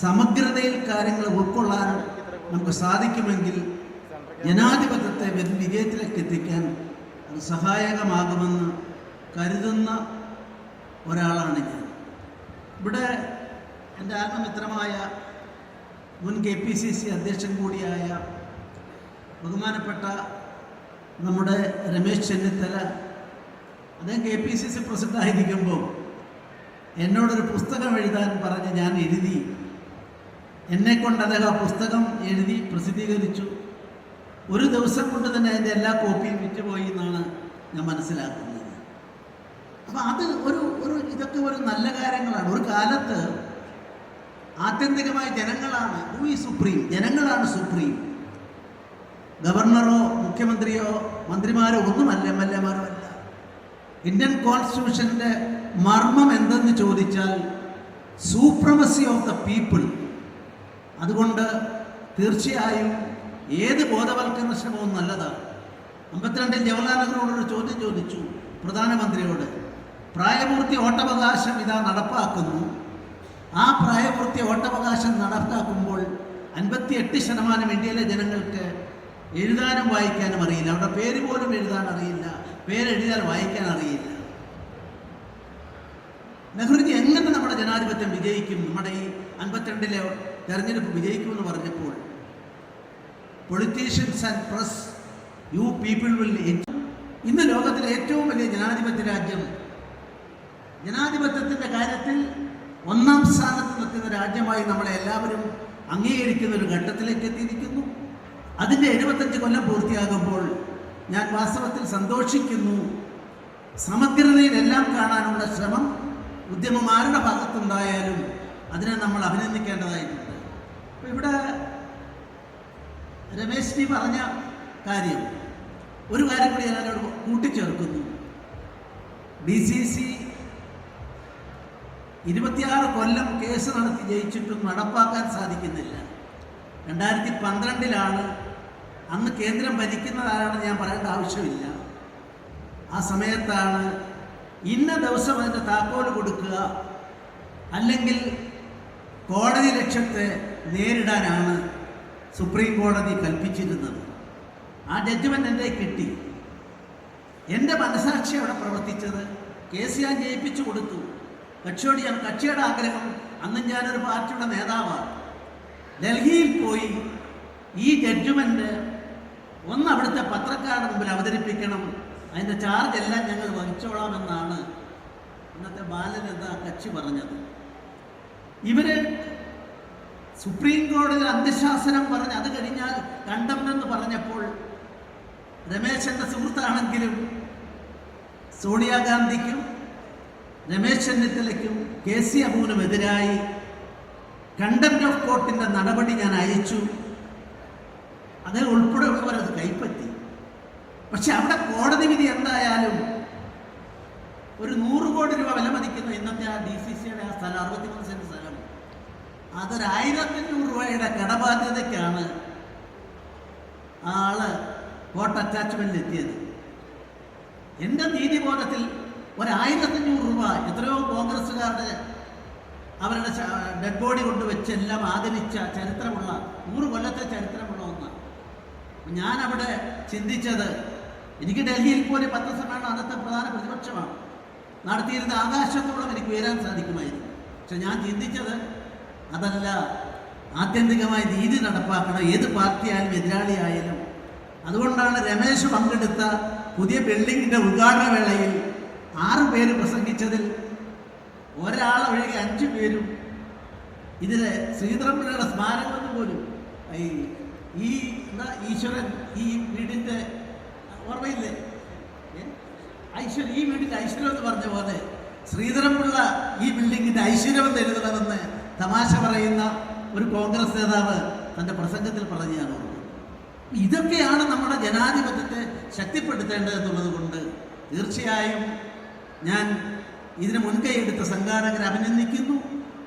സമഗ്രതയിൽ കാര്യങ്ങൾ ഉൾക്കൊള്ളാൻ നമുക്ക് സാധിക്കുമെങ്കിൽ ജനാധിപത്യത്തെ വിജയത്തിലേക്ക് എത്തിക്കാൻ അത് സഹായകമാകുമെന്ന് കരുതുന്ന ഒരാളാണ് ഞാൻ. ഇവിടെ എന്റെ ആത്മമിത്രമായ മുൻ കെ പി സി സി അധ്യക്ഷൻ കൂടിയായ ബഹുമാനപ്പെട്ട നമ്മുടെ രമേശ് ചെന്നിത്തല അദ്ദേഹം കെ പി സി സി പ്രസിഡന്റായിരിക്കുമ്പോൾ എന്നോടൊരു പുസ്തകം എഴുതാൻ പറഞ്ഞ് ഞാൻ എഴുതി. എന്നെ കൊണ്ട് അദ്ദേഹം ആ പുസ്തകം എഴുതി പ്രസിദ്ധീകരിച്ചു. ഒരു ദിവസം കൊണ്ട് തന്നെ അതിന്റെ എല്ലാ കോപ്പിയും വിറ്റുപോയി എന്നാണ് ഞാൻ മനസ്സിലാക്കുന്നത്. അപ്പം അത് ഒരു ഒരു ഇതൊക്കെ ഒരു നല്ല കാര്യങ്ങളാണ്. ഒരു കാലത്ത് ആത്യന്തികമായി ജനങ്ങളാണ് ഹൂ ഈ സുപ്രീം ജനങ്ങളാണ് സുപ്രീം. ഗവർണറോ മുഖ്യമന്ത്രിയോ മന്ത്രിമാരോ ഒന്നുമല്ല എം എൽ എമാരോ അല്ല. ഇന്ത്യൻ കോൺസ്റ്റിറ്റ്യൂഷന്റെ മർമ്മം എന്തെന്ന് ചോദിച്ചാൽ സൂപ്രമസി ഓഫ് ദ പീപ്പിൾ അതുകൊണ്ട് തീർച്ചയായും ഏത് ബോധവൽക്കരണ ശ്രമവും നല്ലതാണ്. അമ്പത്തിരണ്ടിൽ ജവഹർലാൽ നെഹ്റുവിനോട് ചോദ്യം ചോദിച്ചു പ്രധാനമന്ത്രിയോട്. പ്രായപൂർത്തി ഓട്ടവകാശം ഇതാ നടപ്പാക്കുന്നു. ആ പ്രായപൂർത്തി ഓട്ടവകാശം നടപ്പാക്കുമ്പോൾ അൻപത്തി എട്ട് ശതമാനം ഇന്ത്യയിലെ ജനങ്ങൾക്ക് എഴുതാനും വായിക്കാനും അറിയില്ല. അവരുടെ പേര് പോലും എഴുതാൻ അറിയില്ല. പേരെഴുതിയാൽ വായിക്കാൻ അറിയില്ല. നെഹ്റുജി എങ്ങനെ ജനാധിപത്യം വിജയിക്കും. നമ്മുടെ ഈ അൻപത്തിരണ്ടിലെ തെരഞ്ഞെടുപ്പ് വിജയിക്കുമെന്ന് പറഞ്ഞപ്പോൾ politicians and press you people will ഇന്ന് ലോകത്തിലെ ഏറ്റവും വലിയ ജനാധിപത്യ രാജ്യം ജനാധിപത്യത്തിന്റെ കാര്യത്തിൽ ഒന്നാം സ്ഥാനത്ത് നിൽക്കുന്ന രാജ്യമായി നമ്മളെ എല്ലാവരും അംഗീകരിക്കുന്ന ഒരു ഘട്ടത്തിലേക്ക് എത്തിയിരിക്കുന്നു. അതിന്റെ എഴുപത്തഞ്ച് കൊല്ലം പൂർത്തിയാകുമ്പോൾ ഞാൻ വാസ്തവത്തിൽ സന്തോഷിക്കുന്നു. സമഗ്രതയിലെല്ലാം കാണാനുള്ള ശ്രമം ഉദ്യമം ആരുടെ ഭാഗത്തുണ്ടായാലും അതിനെ നമ്മൾ അഭിനന്ദിക്കേണ്ടതായിട്ടുണ്ട്. അപ്പോൾ ഇവിടെ രമേശ് ജി പറഞ്ഞ കാര്യം ഒരു കാര്യം കൂടി അവിടെ കൂട്ടിച്ചേർക്കുന്നു. ഡി സി സി ഇരുപത്തിയാറ് കൊല്ലം കേസ് നടത്തി ജയിച്ചിട്ടും നടപ്പാക്കാൻ സാധിക്കുന്നില്ല. രണ്ടായിരത്തി പന്ത്രണ്ടിലാണ് അന്ന് കേന്ദ്രം ഭരിക്കുന്നതാരാണെന്ന് ഞാൻ പറയേണ്ട ആവശ്യമില്ല. ആ സമയത്താണ് ഇന്ന ദിവസം അതിന്റെ താക്കോൽ കൊടുക്കുക. അല്ലെങ്കിൽ കോടതി ലക്ഷ്യത്തെ നേരിടാനാണ് സുപ്രീം കോടതി കൽപ്പിച്ചിരുന്നത്. ആ ജഡ്ജ്മെന്റ് എന്റെ കിട്ടി. എന്റെ മനസാക്ഷി അവിടെ പ്രവർത്തിച്ചത്. കേസ് ഞാൻ ജയിപ്പിച്ചു കൊടുത്തു. കക്ഷിയോട് ഞാൻ കക്ഷിയുടെ ആഗ്രഹം അന്നും ഞാനൊരു പാർട്ടിയുടെ നേതാവാണ്. ഡൽഹിയിൽ പോയി ഈ ജഡ്ജ്മെന്റ് ഒന്ന് അവിടുത്തെ പത്രക്കാരുടെ മുമ്പിൽ അവതരിപ്പിക്കണം. അതിന്റെ ചാർജ് എല്ലാം ഞങ്ങൾ വഹിച്ചോളാമെന്നാണ് ഇന്നത്തെ എന്ന കക്ഷി പറഞ്ഞത്. ഇവർ സുപ്രീം കോടതി അന്ത്യശാസനം പറഞ്ഞ് അത് കഴിഞ്ഞാൽ കണ്ടമെന്ന് പറഞ്ഞപ്പോൾ രമേശന്റെ സുഹൃത്താണെങ്കിലും സോണിയാഗാന്ധിക്കും രമേശ് ചെന്നിത്തലയ്ക്കും കെ സി അബൂനും എതിരായി കണ്ടംപ്റ്റ് ഓഫ് കോർട്ടിന്റെ നടപടി ഞാൻ അയച്ചു. അതിൽ ഉൾപ്പെടെ ഉള്ളവരത് കൈപ്പറ്റി. പക്ഷെ അവിടെ കോടതി വിധി എന്തായാലും ഒരു നൂറ് കോടി രൂപ വില ഇന്നത്തെ ആ ഡി സി സിയുടെ ആ സ്ഥലം അറുപത്തിമൂന്ന് സെന്റ് സ്ഥലം. അതൊരായിരത്തഞ്ഞൂറ് രൂപയുടെ കടബാധ്യതയ്ക്കാണ് ആൾ കോർട്ട് അറ്റാച്ച്മെന്റിൽ എത്തിയത് എന്റെ നീതിബോധത്തിൽ ഒരായിരത്തഞ്ഞൂറ് രൂപ എത്രയോ കോൺഗ്രസ്സുകാരുടെ അവരുടെ ഡെഡ് ബോഡി കൊണ്ടുവച്ച് എല്ലാം ആദരിച്ച ചരിത്രമുള്ള നൂറ് കൊല്ലത്തെ ചരിത്രമുള്ള ഒന്നാണ്. ഞാനവിടെ ചിന്തിച്ചത് എനിക്ക് ഡൽഹിയിൽ പോലും പത്രസമ്മേളനം അന്നത്തെ പ്രധാന പ്രതിപക്ഷമാണ്. നടത്തിയിരുന്ന ആകാശത്തോളം എനിക്ക് ഉയരാൻ സാധിക്കുമായിരുന്നു. പക്ഷെ ഞാൻ ചിന്തിച്ചത് അതല്ല ആത്യന്തികമായി നീതി നടപ്പാക്കണം ഏത് പാർട്ടിയായാലും എതിരാളിയായാലും. അതുകൊണ്ടാണ് രമേശ് പങ്കെടുത്ത പുതിയ ബിൽഡിങ്ങിന്റെ ഉദ്ഘാടന വേളയിൽ ആറ് പേര് പ്രസംഗിച്ചതിൽ ഒരാൾ ഒഴികെ അഞ്ച് പേരും ഇതിലെ ശ്രീധരപ്പിള്ളയുടെ സ്മാരകം പോലും ഈ ഈ ഈശ്വരൻ ഈ വീടിന്റെ ഓർമ്മയില്ലേ? ഐശ്വര്യം ഈ വീടിന്റെ ഐശ്വര്യം എന്ന് പറഞ്ഞ പോലെ ശ്രീധരൻപിള്ള ഈ ബിൽഡിങ്ങിന്റെ ഐശ്വര്യം എഴുതണമെന്ന് തമാശ പറയുന്ന ഒരു കോൺഗ്രസ് നേതാവ് തന്റെ പ്രസംഗത്തിൽ പറഞ്ഞു ഞാൻ ഓർക്കുന്നു. ഇതൊക്കെയാണ് നമ്മുടെ ജനാധിപത്യത്തെ ശക്തിപ്പെടുത്തേണ്ടത് എന്നുള്ളത് കൊണ്ട് തീർച്ചയായും ഞാൻ ഇതിന് മുൻകൈ എടുത്ത സംഘാടകരെ അഭിനന്ദിക്കുന്നു.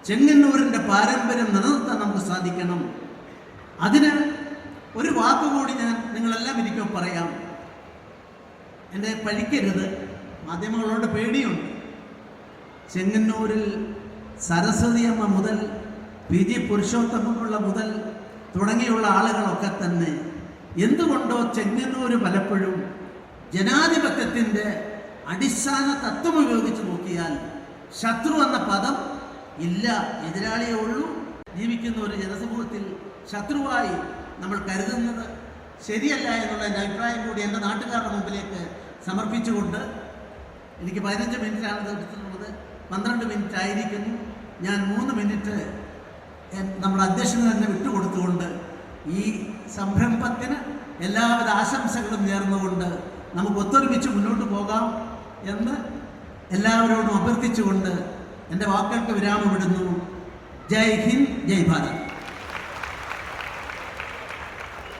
ചെങ്ങന്നൂരിന്റെ പാരമ്പര്യം നിലനിർത്താൻ നമുക്ക് സാധിക്കണം. അതിന് ഒരു വാക്കുകൂടി ഞാൻ നിങ്ങളെല്ലാം ഇരിക്കും പറയാം. എന്നെ പഴിക്കരുത്. മാധ്യമങ്ങളോട് പേടിയുണ്ട്. ചെങ്ങന്നൂരിൽ സരസ്വതി അമ്മ മുതൽ പി ജി പുരുഷോത്തമുള്ള മുതൽ തുടങ്ങിയുള്ള ആളുകളൊക്കെ തന്നെ എന്തുകൊണ്ടോ ചെങ്ങന്നൂർ പലപ്പോഴും ജനാധിപത്യത്തിന്റെ അടിസ്ഥാന തത്വം ഉപയോഗിച്ച് നോക്കിയാൽ ശത്രു എന്ന പദം ഇല്ല. എതിരാളിയേ ഉള്ളൂ. ജീവിക്കുന്ന ഒരു ജനസമൂഹത്തിൽ ശത്രുവായി നമ്മൾ കരുതുന്നത് ശരിയല്ല എന്നുള്ള എന്റെ അഭിപ്രായം കൂടി എന്റെ നാട്ടുകാരുടെ മുമ്പിലേക്ക് സമർപ്പിച്ചുകൊണ്ട് എനിക്ക് പതിനഞ്ച് മിനിറ്റാണ് എടുത്തിട്ടുള്ളത്. പന്ത്രണ്ട് മിനിറ്റ് ആയിരിക്കുന്നു. ഞാൻ മൂന്ന് മിനിറ്റ് നമ്മുടെ അധ്യക്ഷന് തന്നെ വിട്ടുകൊടുത്തുകൊണ്ട് ഈ സംരംഭത്തിന് എല്ലാവിധ ആശംസകളും നേർന്നുകൊണ്ട് നമുക്ക് ഒത്തൊരുമിച്ച് മുന്നോട്ട് പോകാം എന്ന് എല്ലാവരോടും അഭ്യർത്ഥിച്ചുകൊണ്ട് എന്റെ വാക്കുകൾക്ക് വിരാമമിടുന്നു. ജയ് ഹിന്ദ് ജയ് ഭാരത്.